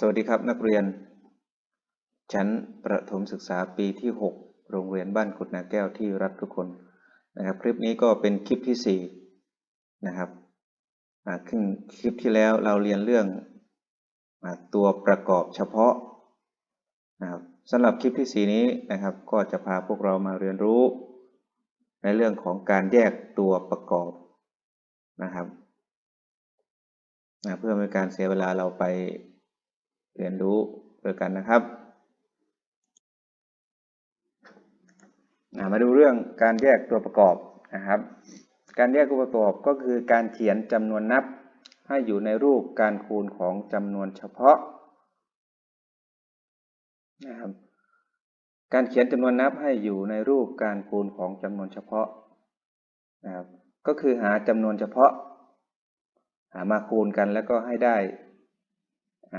สวัสดีครับนักเรียน ชั้นประถมศึกษาปีที่ 6 โรงเรียนบ้านกุดนาแก้วที่รักทุกคนนะครับคลิปนี้ก็เป็นคลิปที่ 4 นะครับขึ้นคลิปที่แล้วเราเรียนเรื่องตัวประกอบเฉพาะนะครับสำหรับคลิปที่ 4 นี้นะครับ ก็จะพาพวกเรามาเรียนรู้ ในเรื่องของการแยกตัวประกอบนะครับนะเพื่อไม่ให้การเสียเวลาเราไป เรียนรู้ด้วยกันนะครับมาดูเรื่องการแยกตัวประกอบนะครับ การแยกตัวประกอบก็คือการเขียนจำนวนนับให้อยู่ในรูปการคูณของจำนวนเฉพาะนะครับการเขียนจำนวนนับให้อยู่ในรูปการคูณของจำนวนเฉพาะนะครับก็คือหาจำนวนเฉพาะ หามาคูณกันแล้วก็ให้ได้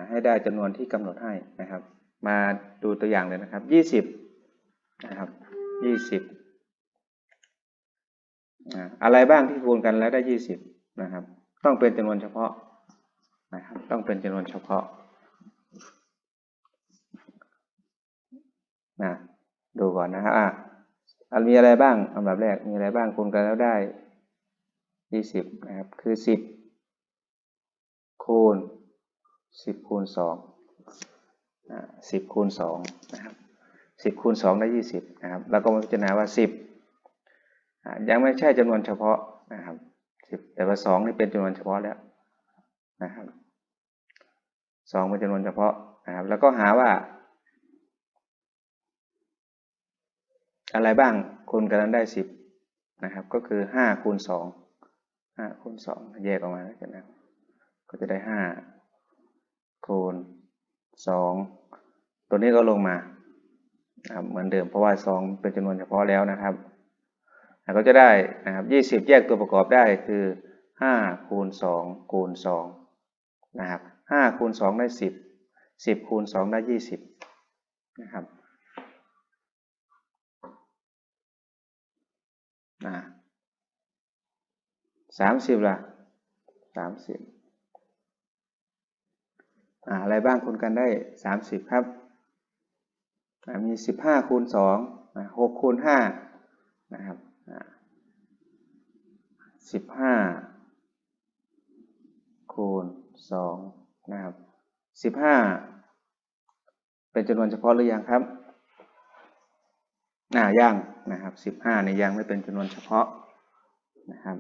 ให้ได้จำนวนที่กำหนดให้นะครับ มาดูตัวอย่างเลยนะครับยี่สิบนะครับยี่สิบอะไรบ้างที่คูณกันแล้วได้ยี่สิบนะครับ ต้องเป็นจำนวนเฉพาะนะครับ ต้องเป็นจำนวนเฉพาะนะดูก่อนนะครับอะอันมีอะไรบ้างอันดับแรกมีอะไรบ้างคูณกันแล้วได้ยี่สิบนะครับ คือสิบคูณ สิบคูณสองสิบคูณสองนะครับสิบคูณสองได้ยี่สิบนะครับแล้วก็มาพิจารณาว่าสิบยังไม่ใช่จำนวนเฉพาะนะครับสิบแต่ว่าสองนี่เป็นจำนวนเฉพาะแล้วนะครับสองเป็นจำนวนเฉพาะนะครับ แล้วก็หาว่า อะไรบ้างคูณกันนั้นได้สิบนะครับ ก็คือห้าคูณสองห้าคูณสองแยกออกมาแล้วกันนะก็จะได้ห้า คูณสองตัวนี้ก็ลงมานะครับเหมือนเดิมเพราะว่าสองเป็นจำนวนเฉพาะแล้วนะครับก็จะได้นะครับยี่สิบแยกตัวประกอบได้คือห้าคูณสองคูณสองนะครับห้าคูณสองได้สิบสิบคูณสองได้ยี่สิบนะครับนะสามสิบละสามสิบ อะไรบ้างคูณกันได้สามสิบครับ มีสิบห้าคูณสองหกคูณห้านะครับสิบห้าคูณสองนะครับสิบห้าเป็นจำนวนเฉพาะหรือยังครับอ่ายังนะครับสิบห้าในยังไม่เป็นจำนวนเฉพาะนะครับ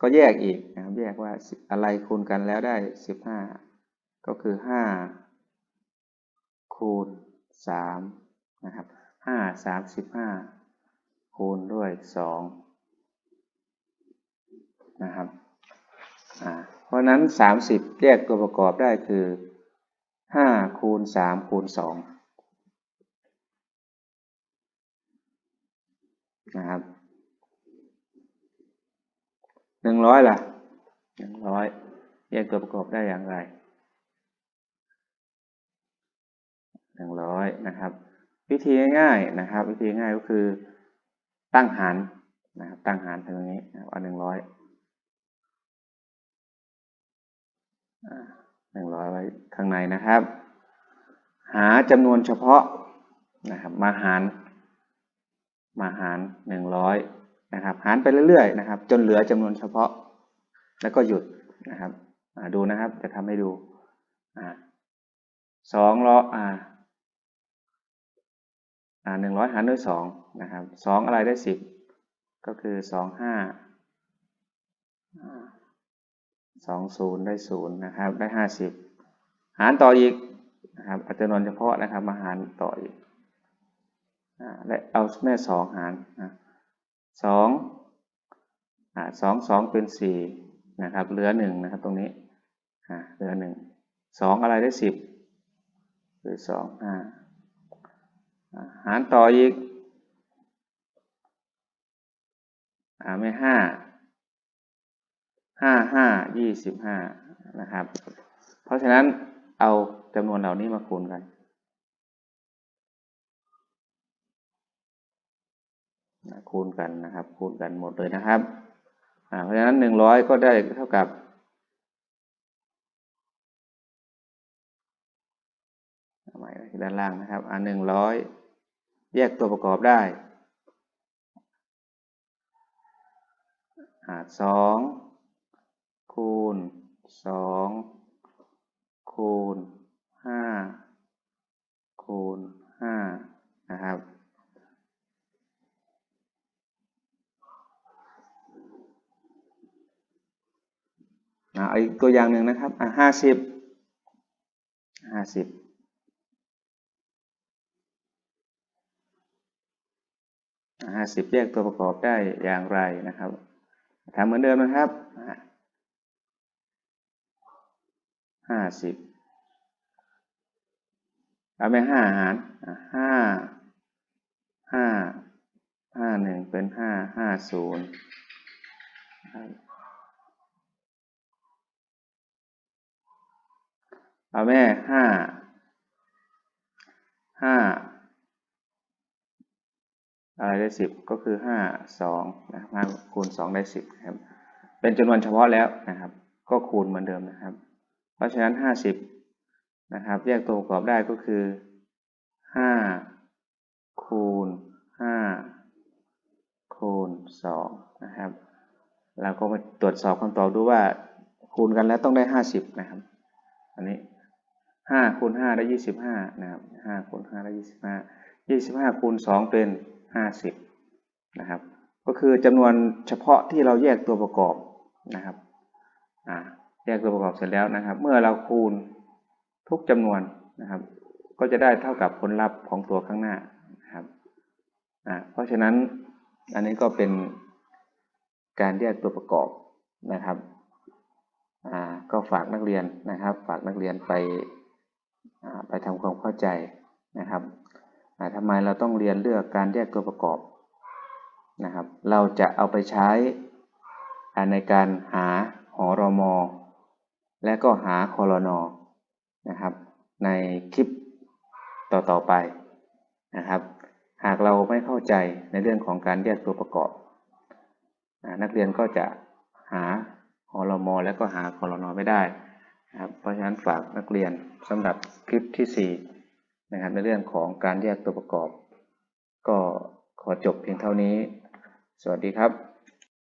ก็แยกอีกนะครับแยกว่าอะไรคูณกันแล้วได้สิบห้า ก็คือห้าคูณสามนะครับห้าสามสิบห้าคูณด้วยสองนะครับ เพราะนั้นสามสิบแยกตัวประกอบได้คือห้าคูณสามคูณสองนะครับหนึ่งร้อยล่ะหนึ่งร้อยแยกตัวประกอบได้อย่างไร หนึ่งร้อยนะครับ วิธีง่ายๆนะครับ วิธีง่ายก็คือตั้งหารนะครับ ตั้งหารตรงนี้เอาหนึ่งร้อยหนึ่งร้อยไว้ข้างในนะครับ หาจำนวนเฉพาะนะครับ มาหาร มาหารหนึ่งร้อยนะครับ หารไปเรื่อยๆนะครับ จนเหลือจำนวนเฉพาะ แล้วก็หยุดนะครับดูนะครับจะทำให้ดูสองล้ออ่าอ่า หนึ่งร้อยหารด้วยสองนะครับสองอะไรได้สิบก็คือสองห้าสองศูนย์ได้ศูนย์นะครับได้ห้าสิบหารต่ออีกนะครับอัจนวนเฉพาะนะครับมาหารต่ออีกและเอาแม่สองหารสองสองสองเป็นสี่นะครับเหลือหนึ่งนะครับตรงนี้เหลือหนึ่งสองอะไรได้สิบคือสองห้า หารต่ออีกอาไม่ห้าห้าห้ายี่สิบห้านะครับ เพราะฉะนั้นเอาจำนวนเหล่านี้มาคูณกัน คูณกันนะครับ คูณกันหมดเลยนะครับ เพราะฉะนั้นหนึ่งร้อยก็ได้เท่ากับหม่ที่ด้านล่างนะครับ อ่าหนึ่งร้อย แยกตัวประกอบได้สองคูณสองคูณห้าคูณห้านะครับอ่าอีกตัวอย่างหนึ่งนะครับอ่าห้าสิบห้าสิบ ห้าสิบแยกตัวประกอบได้อย่างไรนะครับทำเหมือนเดิมนะครับห้าสิบเอาไปห้าหารห้าห้าห้าหนึ่งเป็นห้าห้าศูนย์เอาแม่ห้าห้า ไรได้สิบก็คือห้าสองนะห้าคูณสองได้สิบครับ เป็นจำนวนเฉพาะแล้วนะครับ ก็คูณเหมือนเดิมนะครับ เพราะฉะนั้นห้าสิบนะครับแยกตัวประกอบได้ก็คือห้าคูณห้าคูณสองนะครับเราก็มาตรวจสอบคำตอบดูว่าคูณกันแล้วต้องได้ห้าสิบนะครับ อันนี้ห้าคูณห้าได้ยี่สิบห้านะครับห้าคูณห้าได้ยี่สิบห้ายี่สิบห้าคูณสองเป็น ห้าสิบนะครับ ก็คือจำนวนเฉพาะที่เราแยกตัวประกอบนะครับแยกตัวประกอบเสร็จแล้วนะครับ เมื่อเราคูณทุกจำนวนนะครับ ก็จะได้เท่ากับผลลัพธ์ของตัวข้างหน้านะครับเพราะฉะนั้นอันนี้ก็เป็นการแยกตัวประกอบนะครับก็ฝากนักเรียนนะครับ ฝากนักเรียนไปไปทำความเข้าใจนะครับ ทำไมเราต้องเรียนเลือกการแยกตัวประกอบนะครับ เราจะเอาไปใช้ในการหาหอรอมอและก็หาคอรนอนะครับ ในคลิปต่อๆไปนะครับ หากเราไม่เข้าใจในเรื่องของการแยกตัวประกอบ นักเรียนก็จะหาหอรอมอและก็หาคอรนอไม่ได้นะครับเพราะฉะนั้นฝากนักเรียนสำหรับคลิปที่ 4 นะครับในเรื่องของการแยกตัวประกอบ ก็ขอจบเพียงเท่านี้ สวัสดีครับ